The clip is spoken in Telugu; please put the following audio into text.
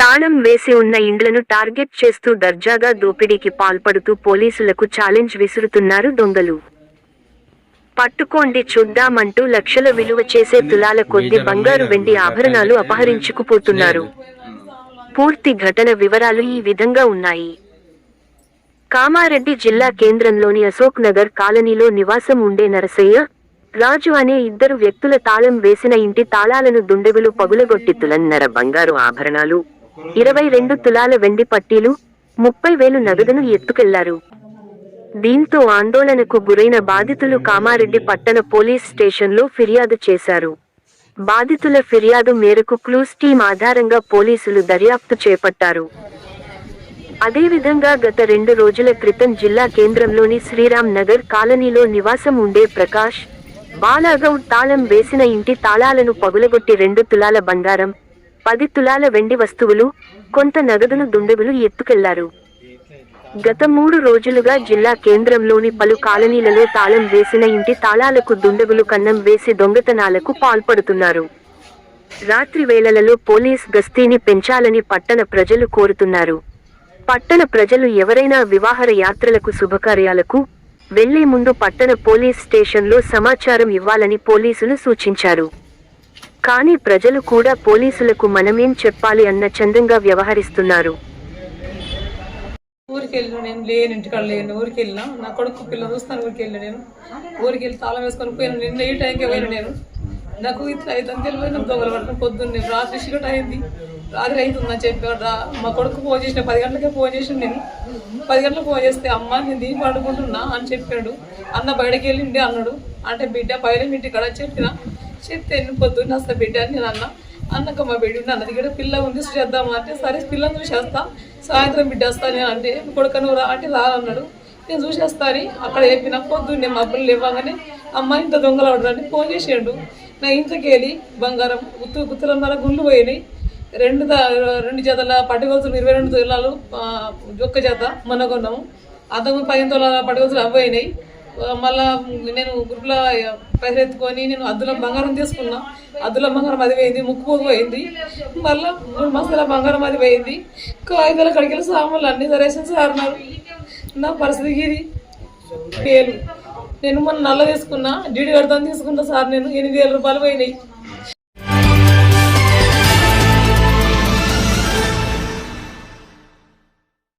తాళం వేసి ఉన్న ఇండ్లను టార్గెట్ చేస్తూ దర్జాగా దోపిడీకి పాల్పడుతూ పోలీసులకు ఛాలెంజ్ విసురుతున్నారు దొంగలు. పట్టుకోండి చూద్దామంటూ లక్షల విలువ చేసే తులాల కొద్ది బంగారు వెండి ఆభరణాలు అపహరించుకుపోతున్నారు. పూర్తి ఘటన వివరాలు ఈ విధంగా ఉన్నాయి. కామారెడ్డి జిల్లా కేంద్రంలోని అశోక్ నగర్ కాలనీలో నివాసం ఉండే నరసయ్య రాజు అనే ఇద్దరు వ్యక్తుల తాళం వేసిన ఇంటి తాళాలను దుండగులు పగులగొట్టి తులన్నర బంగారు ఆభరణాలు ఇరవై రెండు తులాల వెండి పట్టీలు ముప్పై వేలు నగదును ఎత్తుకెళ్ళారు. దీంతో ఆందోళనకు గురైన బాధితులు కామారెడ్డి పట్టణ పోలీస్ స్టేషన్లో ఫిర్యాదు చేశారు. బాధితుల ఫిర్యాదు మేరకు క్లూస్ టీం ఆధారంగా పోలీసులు దర్యాప్తు చేపట్టారు. అదేవిధంగా గత రెండు రోజుల క్రితం జిల్లా కేంద్రంలోని శ్రీరామ్ నగర్ కాలనీలో నివాసం ఉండే ప్రకాష్ బాలాగౌడ్ తాళం వేసిన ఇంటి తాళాలను పగులగొట్టి రెండు తులాల బంగారం పది తులాల వెండి వస్తువులు కొంత నగదును దుండగులు ఎత్తుకెళ్ళారు. గత మూడు రోజులుగా జిల్లా కేంద్రంలోని పలు కాలనీలలో తాళం వేసిన ఇంటి తాళాలకు దుండగులు కన్నం వేసి దొంగతనాలకు పాల్పడుతున్నారు. రాత్రి వేళలలో పోలీస్ గస్తీని పెంచాలని పట్టణ ప్రజలు కోరుతున్నారు. పట్టణ ప్రజలు ఎవరైనా వివాహర యాత్రలకు శుభకార్యాలకు వెళ్ళే ముందు పట్టణ పోలీస్ స్టేషన్లో సమాచారం ఇవ్వాలని పోలీసులు సూచించారు. కానీ ప్రజలు కూడా పోలీసులకు మనమేం చెప్పాలి అన్న చందంగా వ్యవహరిస్తున్నారు. ఊరికి వెళ్ళిన నేను లేను ఇంటికాడ లేను ఊరికి వెళ్ళిన నా కొడుకు పిల్లలు చూస్తాను ఊరికి వెళ్ళిన నేను. ఊరికి వెళ్ళి తాళం వేసుకొని పోయిన నిన్న ఈ టైంకి పోయిన నేను. నాకు ఇట్లా అయితే తెలియదు నాకు దొంగలు పట్టుకుని పొద్దున్నే రాత్రి షిఫ్ట్ అయింది. రాత్రి అవుతుందని చెప్పాడు రా మా కొడుకు ఫోన్ చేసిన పది గంటలకే ఫోన్ చేసిన నేను. పది గంటలకు ఫోన్ చేస్తే అమ్మ నేను దీన్ని పడుకుంటున్నా అని చెప్పాడు అన్న బయటకు వెళ్ళిండి అన్నాడు. అంటే బిడ్డ పైన ఇంటికాడ చెప్పిన. చెప్తే నేను పొద్దున్న వస్తా బిడ్డ అని నేను అన్న. అన్నక మా బిడ్డ అన్నది ఇక్కడ పిల్ల ఉంది చేద్దామా అంటే సరే పిల్లని చూసేస్తా. సాయంత్రం బిడ్డ వస్తా నేను అంటే కొడుకను రా అంటే రా అన్నాడు నేను చూసేస్తా అని అక్కడ చెప్పిన పొద్దున్నే మా అప్పులు ఇవ్వగానే అమ్మ ఇంత దొంగలు అవడానికి ఫోన్ చేసాడు. నా ఇంతకెళ్ళి వెళ్ళి బంగారం గుత్తు గుత్తులన్నర గుళ్ళు పోయినాయి. రెండు రెండు జతల పట్టుకొచ్చులు ఇరవై రెండు తొలాలు ఒక్క జత మొన్న కొన్నాము అంతకుముందు పదిహేను తులాల పట్టుకొచ్చులు అవి పోయినాయి. మళ్ళా నేను గ్రూప్లో పైసలు ఎత్తుకొని నేను అద్దుల బంగారం తీసుకున్నా. అద్దుల బంగారం అది పోయింది ముక్కు పోయింది. మళ్ళా మూడు మసాలా బంగారం అది పోయింది. కాగితాల కడిగిన సామాన్లు అన్ని సరేసిన సార్న్నారు నా పరిస్థితి ఇది. పేరు నేను మొన్న నల్ల తీసుకున్నా డీడీ కడతాను తీసుకున్నా సార్ నేను ఎనిమిది వేల రూపాయలు పోయినాయి.